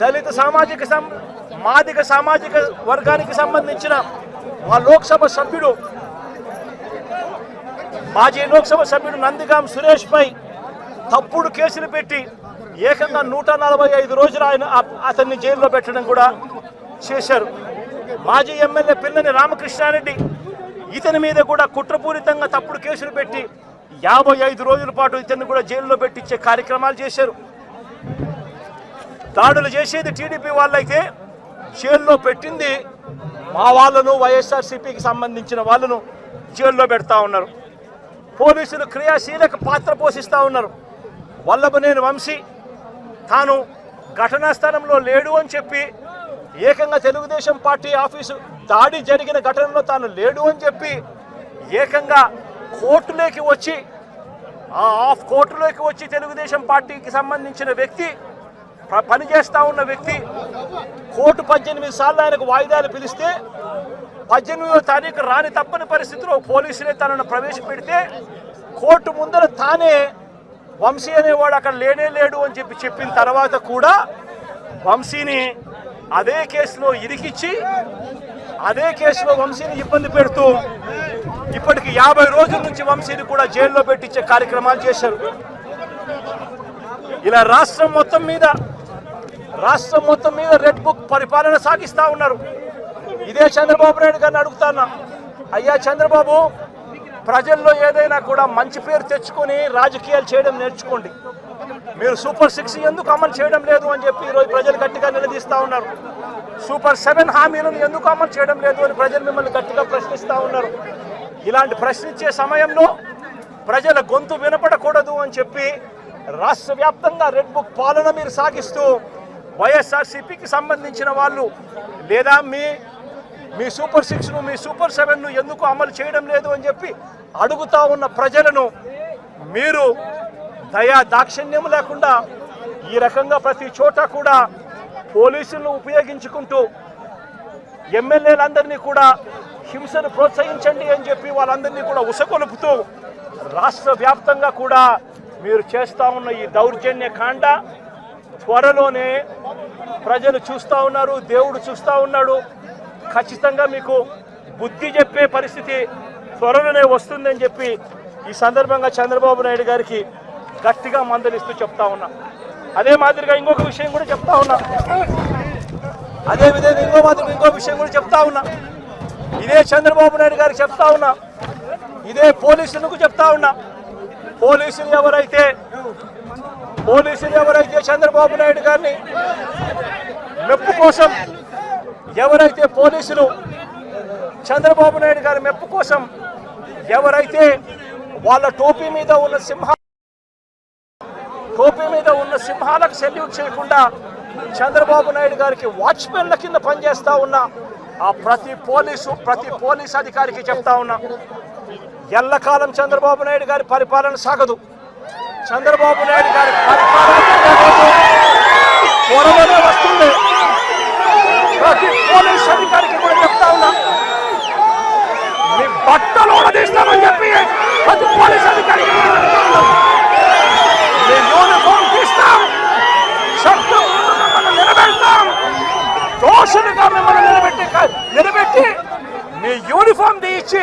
దళిత సామాజిక సం మాదిక సామాజిక వర్గానికి సంబంధించిన మా లోక్సభ సభ్యుడు మాజీ లోక్సభ సభ్యుడు నందిగాం సురేష్ పై తప్పుడు కేసులు పెట్టి ఏకంగా నూట నలభై ఐదు రోజులు ఆయన అతన్ని జైల్లో పెట్టడం కూడా చేశారు. మాజీ ఎమ్మెల్యే పిల్లని రామకృష్ణారెడ్డి ఇతని మీద కూడా కుట్రపూరితంగా తప్పుడు కేసులు పెట్టి యాభై ఐదు రోజుల పాటు ఇతన్ని కూడా జైల్లో పెట్టించే కార్యక్రమాలు చేశారు. దాడులు చేసేది టీడీపీ వాళ్ళైతే జైల్లో పెట్టింది మా వాళ్ళను వైఎస్ఆర్సీపీకి సంబంధించిన వాళ్ళను జైల్లో పెడతా ఉన్నారు. పోలీసులు క్రియాశీలక పాత్ర పోషిస్తూ ఉన్నారు. వల్లభనేని వంశీ తాను ఘటనా స్థలంలో లేడు అని చెప్పి ఏకంగా తెలుగుదేశం పార్టీ ఆఫీసు దాడి జరిగిన ఘటనలో తాను లేడు అని చెప్పి ఏకంగా కోర్టులోకి వచ్చి ఆ ఆఫ్ కోర్టులోకి వచ్చి తెలుగుదేశం పార్టీకి సంబంధించిన వ్యక్తి పనిచేస్తా ఉన్న వ్యక్తి కోర్టు పద్దెనిమిది సార్లు ఆయనకు వాయిదాలు పిలిస్తే పద్దెనిమిదవ తారీఖు రాని తప్పని పరిస్థితిలో పోలీసులే తనను ప్రవేశపెడితే కోర్టు ముందర తానే వంశీ అనేవాడు అక్కడ లేనే లేడు అని చెప్పి చెప్పిన తర్వాత కూడా వంశీని అదే కేసులో ఇరికిచ్చి అదే కేసులో వంశీని ఇబ్బంది పెడుతూ ఇప్పటికి యాభై రోజుల నుంచి వంశీని కూడా జైల్లో పెట్టించే కార్యక్రమాలు చేశారు. ఇలా రాష్ట్రం మొత్తం మీద రాష్ట్రం మొత్తం మీద రెడ్ బుక్ పరిపాలన సాగిస్తా ఉన్నారు. ఇదే చంద్రబాబు నాయుడు గారిని అడుగుతానా అయ్యా చంద్రబాబు ప్రజల్లో ఏదైనా కూడా మంచి పేరు తెచ్చుకొని రాజకీయాలు చేయడం నేర్చుకోండి. మీరు సూపర్ సిక్స్ ఎందుకు అమలు చేయడం లేదు అని చెప్పి ఈరోజు ప్రజలు గట్టిగా నిలదీస్తా ఉన్నారు. సూపర్ సెవెన్ హామీలను ఎందుకు అమలు చేయడం లేదు అని ప్రజలు మిమ్మల్ని గట్టిగా ప్రశ్నిస్తా ఉన్నారు. ఇలాంటి ప్రశ్నించే సమయంలో ప్రజల గొంతు వినపడకూడదు అని చెప్పి రాష్ట్ర వ్యాప్తంగా రెడ్ బుక్ పాలన మీరు సాగిస్తూ వైఎస్ఆర్సీపీకి సంబంధించిన వాళ్ళు లేదా మీ మీ సూపర్ సిక్స్ను మీ సూపర్ సెవెన్ను ఎందుకు అమలు చేయడం లేదు అని చెప్పి అడుగుతా ఉన్న ప్రజలను మీరు దయా దాక్షిణ్యం లేకుండా ఈ రకంగా ప్రతి చోట కూడా పోలీసులను ఉపయోగించుకుంటూ ఎమ్మెల్యేలందరినీ కూడా హింసను ప్రోత్సహించండి అని చెప్పి వాళ్ళందరినీ కూడా ఉసకొలుపుతూ రాష్ట్ర వ్యాప్తంగా కూడా మీరు చేస్తూ ఉన్న ఈ దౌర్జన్య కాండ త్వరలోనే ప్రజలు చూస్తూ ఉన్నారు దేవుడు చూస్తూ ఉన్నాడు. ఖచ్చితంగా మీకు బుద్ధి చెప్పే పరిస్థితి త్వరలోనే వస్తుందని చెప్పి ఈ సందర్భంగా చంద్రబాబు నాయుడు గారికి గట్టిగా మందలిస్తూ చెప్తా ఉన్నా. అదే మాదిరిగా ఇంకొక విషయం కూడా చెప్తా ఉన్నా. అదే విధంగా ఇంకో మాత్రం ఇంకో విషయం కూడా చెప్తా ఉన్నా. ఇదే చంద్రబాబు నాయుడు గారికి చెప్తా ఉన్నా. ఇదే పోలీసులకు చెప్తా ఉన్నా. పోలీసులు ఎవరైతే పోలీసులు ఎవరైతే చంద్రబాబు నాయుడు గారిని మెప్పు కోసం ఎవరైతే పోలీసులు చంద్రబాబు నాయుడు గారి మెప్పు కోసం ఎవరైతే వాళ్ళ టోపీ మీద ఉన్న సింహ టోపీ మీద ఉన్న సింహాలకు సెల్యూట్ చేయకుండా చంద్రబాబు నాయుడు గారికి వాచ్మెన్ల కింద పనిచేస్తా ఉన్న ఆ ప్రతి పోలీసు ప్రతి పోలీస్ అధికారికి చెప్తా ఉన్నా ఎల్లకాలం చంద్రబాబు నాయుడు గారి పరిపాలన సాగదు. చంద్రబాబు నాయుడు గారి పరిపాలన వస్తుంది. ప్రతి పోలీస్ అధికారికి కూడా చెప్తా ఉన్నా. మీ బట్టలు ఉడదీస్తామని చెప్పి ప్రతి పోలీస్ అధికారికి మీ యూనిఫామ్ తీస్తాం. చట్టం నిలబెడతాం. దోషులుగా మిమ్మల్ని నిలబెట్టి నిలబెట్టి మీ యూనిఫామ్ తీయించి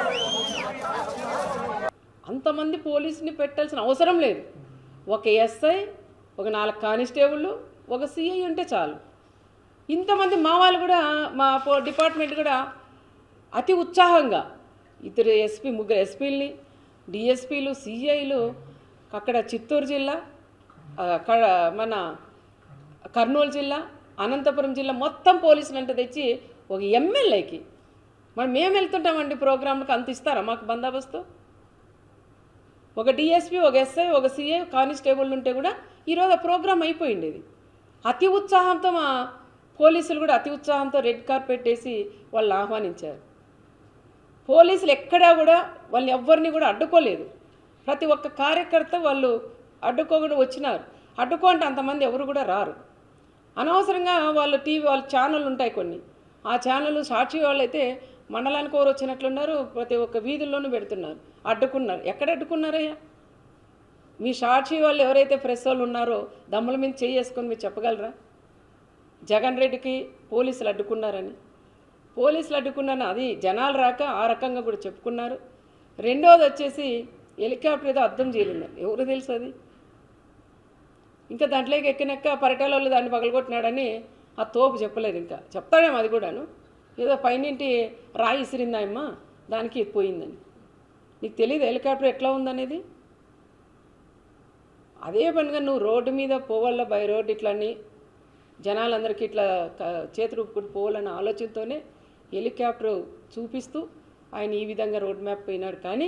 అంతమంది పోలీసుని పెట్టాల్సిన అవసరం లేదు. ఒక ఎస్ఐ ఒక నాలుగు కానిస్టేబుళ్ళు ఒక సిఐ ఉంటే చాలు. ఇంతమంది మా వాళ్ళు కూడా మా డిపార్ట్మెంట్ కూడా అతి ఉత్సాహంగా ఇద్దరు ఎస్పీ ముగ్గురు ఎస్పీలని డిఎస్పీలు సిఐలు అక్కడ చిత్తూరు జిల్లా అక్కడ మన కర్నూలు జిల్లా అనంతపురం జిల్లా మొత్తం పోలీసులు అంటే తెచ్చి ఒక ఎమ్మెల్యేకి. మరి మేము వెళ్తుంటామండి ప్రోగ్రాంలకు అంత ఇస్తారా మాకు బందోబస్తు? ఒక డిఎస్పి ఒక ఎస్ఐ ఒక సిఐ కానిస్టేబుల్ ఉంటే కూడా ఈరోజు ఆ ప్రోగ్రామ్ అయిపోయింది ఇది. అతి ఉత్సాహంతో మా పోలీసులు కూడా అతి ఉత్సాహంతో రెడ్ కార్పెట్ వేసి వాళ్ళని ఆహ్వానించారు. పోలీసులు ఎక్కడా కూడా వాళ్ళని ఎవ్వరిని కూడా అడ్డుకోలేదు. ప్రతి ఒక్క కార్యకర్త వాళ్ళు అడ్డుకోకుండా వచ్చినారు. అడ్డుకోంటే అంతమంది ఎవరు కూడా రారు. అనవసరంగా వాళ్ళు టీవీ వాళ్ళ ఛానళ్ళు ఉంటాయి కొన్ని. ఆ ఛానల్ సాక్షి వాళ్ళు అయితే మండలానికి ఓరు వచ్చినట్లున్నారు ప్రతి ఒక్క వీధుల్లోనూ పెడుతున్నారు. అడ్డుకున్నారు. ఎక్కడ అడ్డుకున్నారయ్యా? మీ సాక్షి వాళ్ళు ఎవరైతే ప్రెస్ వాళ్ళు ఉన్నారో దమ్ముల మీద చేసుకొని మీరు చెప్పగలరా? జగన్ రెడ్డికి పోలీసులు అడ్డుకున్నారని. పోలీసులు అడ్డుకున్నాను అది జనాలు రాక ఆ రకంగా కూడా చెప్పుకున్నారు. రెండోది వచ్చేసి హెలికాప్టర్ ఏదో అర్థం చేయలేదు ఎవరు తెలుసు అది? ఇంకా దాంట్లోకి ఎక్కినాక పరిటాల వాళ్ళు దాన్ని పగలగొట్టినాడని ఆ తోపు చెప్పలేదు ఇంకా. చెప్తాడేమో అది కూడాను. ఏదో పైనింటి రాయి ఇసిరిందాయమ్మ దానికి పోయిందని. నీకు తెలియదు హెలికాప్టర్ ఎట్లా ఉందనేది? అదే పనిగా నువ్వు రోడ్డు మీద పోవాల బై రోడ్ ఇట్లని జనాలందరికీ ఇట్లా ఊపుకుంటూ పోవాలన్న ఆలోచనతోనే హెలికాప్టర్ చూపిస్తూ ఆయన ఈ విధంగా రోడ్ మ్యాప్ పోయినాడు. కానీ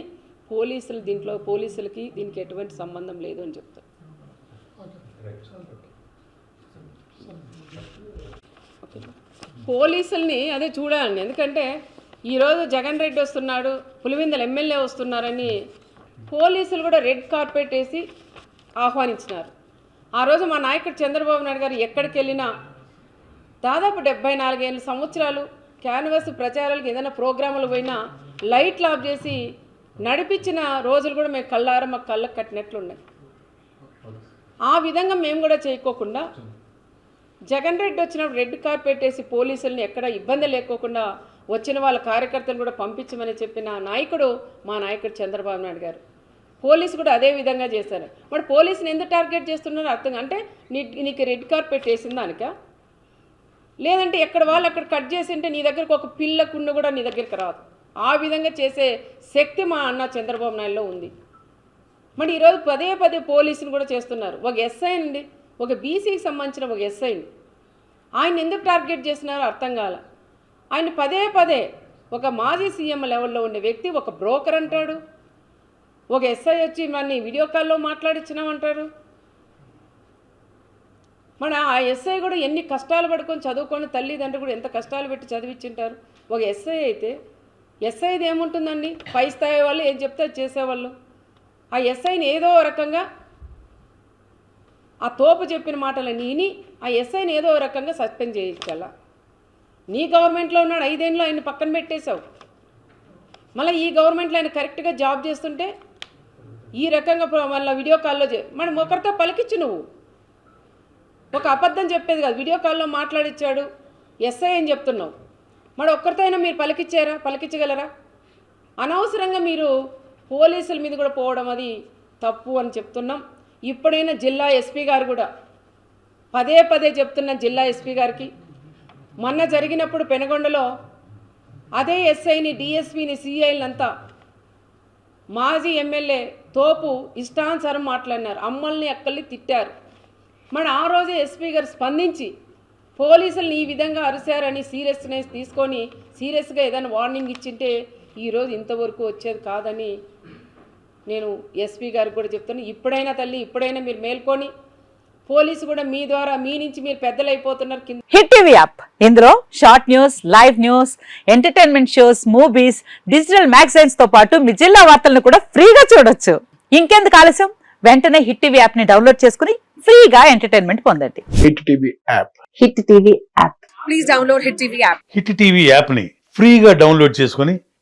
పోలీసులు దీంట్లో పోలీసులకి దీనికి ఎటువంటి సంబంధం లేదు అని చెప్తారు ఓకే. పోలీసుల్ని అదే చూడాలండి. ఎందుకంటే ఈరోజు జగన్ రెడ్డి వస్తున్నాడు పులివిందలు ఎమ్మెల్యే వస్తున్నారని పోలీసులు కూడా రెడ్ కార్పెట్ వేసి ఆహ్వానించినారు. ఆ రోజు మా నాయకుడు చంద్రబాబు నాయుడు గారు ఎక్కడికి వెళ్ళినా దాదాపు డెబ్బై నాలుగేళ్ళ సంవత్సరాలు క్యాన్వాస్ ప్రచారాలకు ఏదైనా ప్రోగ్రాములు పోయినా లైట్లు ఆఫ్ చేసి నడిపించిన రోజులు కూడా మేము కళ్ళార మాకు కళ్ళకు కట్టినట్లున్నాయి. ఆ విధంగా మేము కూడా చేయకోకుండా జగన్ రెడ్డి వచ్చినప్పుడు రెడ్ కార్పెట్ వేసి పోలీసుల్ని ఎక్కడ ఇబ్బంది లేకోకుండా వచ్చిన వాళ్ళ కార్యకర్తలు కూడా పంపించమని చెప్పిన నాయకుడు మా నాయకుడు చంద్రబాబు నాయుడు గారు. పోలీసు కూడా అదే విధంగా చేశారు. మరి పోలీసుని ఎందుకు టార్గెట్ చేస్తున్నారో అర్థం అంటే నీ నీకు రెడ్ కార్పెట్ వేసింది దానిక? లేదంటే ఎక్కడ వాళ్ళు అక్కడ కట్ చేసి ఉంటే నీ దగ్గరకు ఒక పిల్ల కుండ కూడా నీ దగ్గరికి రాదు. ఆ విధంగా చేసే శక్తి మా అన్న చంద్రబాబు నాయుడులో ఉంది. మరి ఈరోజు పదే పదే పోలీసులు కూడా చేస్తున్నారు. ఒక ఎస్ఐ అండి ఒక బీసీకి సంబంధించిన ఒక ఎస్ఐని ఆయన ఎందుకు టార్గెట్ చేసినారో అర్థం కాల. ఆయన పదే పదే ఒక మాజీ సీఎం లెవెల్లో ఉండే వ్యక్తి ఒక బ్రోకర్ అంటాడు. ఒక ఎస్ఐ వచ్చి మన వీడియో కాల్లో మాట్లాడించినామంటారు మన ఆ ఎస్ఐ కూడా ఎన్ని కష్టాలు పడుకొని చదువుకొని తల్లిదండ్రులు కూడా ఎంత కష్టాలు పెట్టి చదివించింటారు ఒక ఎస్ఐ అయితే ఎస్ఐది ఏముంటుందండి? పై స్థాయి వాళ్ళు ఏం చెప్తే చేసేవాళ్ళు. ఆ ఎస్ఐని ఏదో రకంగా ఆ తోపు చెప్పిన మాటలని విని ఆ ఎస్ఐని ఏదో రకంగా సస్పెండ్ చేయించాల? నీ గవర్నమెంట్లో ఉన్నాడు ఐదేళ్ళు ఆయన పక్కన పెట్టేశావు. మళ్ళీ ఈ గవర్నమెంట్లో ఆయన కరెక్ట్గా జాబ్ చేస్తుంటే ఈ రకంగా మళ్ళీ వీడియో కాల్లో చే మనం ఒకరితో పలికిచ్చు నువ్వు. ఒక అబద్ధం చెప్పేది కాదు వీడియో కాల్లో మాట్లాడిచ్చాడు ఎస్ఐ అని చెప్తున్నావు. మరి ఒక్కరితో అయినా మీరు పలికిచ్చారా పలికించగలరా? అనవసరంగా మీరు పోలీసుల మీద కూడా పోవడం అది తప్పు అని చెప్తున్నాం. ఇప్పుడైనా జిల్లా ఎస్పీ గారు కూడా పదే పదే చెప్తున్న జిల్లా ఎస్పీ గారికి మొన్న జరిగినప్పుడు పెనగొండలో అదే ఎస్ఐని డిఎస్పీని సిఐలంతా మాజీ ఎమ్మెల్యే తోపు ఇష్టానుసారం మాట్లాడినారు. అమ్మల్ని అక్కల్ని తిట్టారు. మన ఆ రోజే ఎస్పీ గారు స్పందించి పోలీసుల్ని ఈ విధంగా అరిశారని సీరియస్నెస్ తీసుకొని సీరియస్గా ఏదైనా వార్నింగ్ ఇచ్చింటే ఈరోజు ఇంతవరకు వచ్చేది కాదని నేను ఎస్పీ గారికి కూడా చెప్తాను ఇప్పుడైనా తల్లి ఇప్పుడైనా మీరు మేల్కొని పోలీసు కూడా మీ ద్వారా మీ నుంచి మీరు పెద్దలు అయిపోతున్నారు కింద హిట్ టీవీ యాప్. ఇందులో short news live news entertainment shows movies digital మ్యాగజైన్స్తో పాటు మీ జిల్లా వార్తలను కూడా ఫ్రీగా చూడొచ్చు. ఇంకెందుకు ఆలస్యం? వెంటనే హిట్ టీవీ యాప్ని డౌన్లోడ్ చేసుకుని ఫ్రీగా ఎంటర్టైన్మెంట్ పొందండి. Hit TV app. Hit TV app. Hit TV యాప్ని ఫ్రీగా డౌన్లోడ్ చేసుకొని